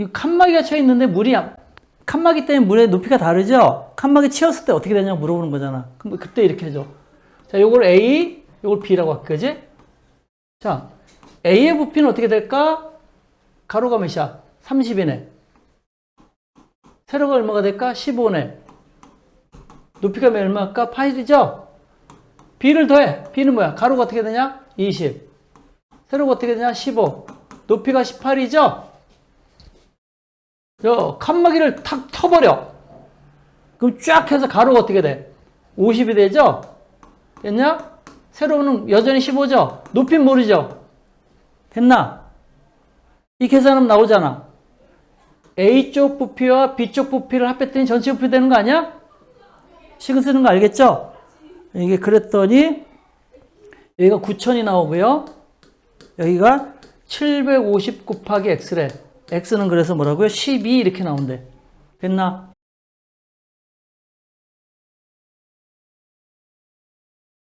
이 칸막이가 쳐 있는데 물이 안- 칸막이 때문에 물의 높이가 다르죠? 칸막이 치웠을 때 어떻게 되냐고 물어보는 거잖아. 그럼 그때 이렇게 해줘. 자, 요걸 A, 요걸 B라고 할게, 그지? 자, A의 부피는 어떻게 될까? 가로가 몇이야? 30이네. 세로가 얼마가 될까? 15네. 높이가 얼마일까? 8이죠? B를 더해. B는 뭐야? 가로가 어떻게 되냐? 20. 세로가 어떻게 되냐? 15. 높이가 18이죠? 저 칸막이를 탁 터버려. 그럼 쫙 해서 가로가 어떻게 돼? 50이 되죠? 됐냐? 세로는 여전히 15죠? 높이는 모르죠? 됐나? 이 계산하면 나오잖아. A쪽 부피와 B쪽 부피를 합했더니 전체 부피 되는 거 아니야? 식은 쓰는 거 알겠죠? 이게 그랬더니 여기가 9천이 나오고요. 여기가 750 곱하기 x래. X는 그래서 뭐라고요? 12 이렇게 나온대. 됐나?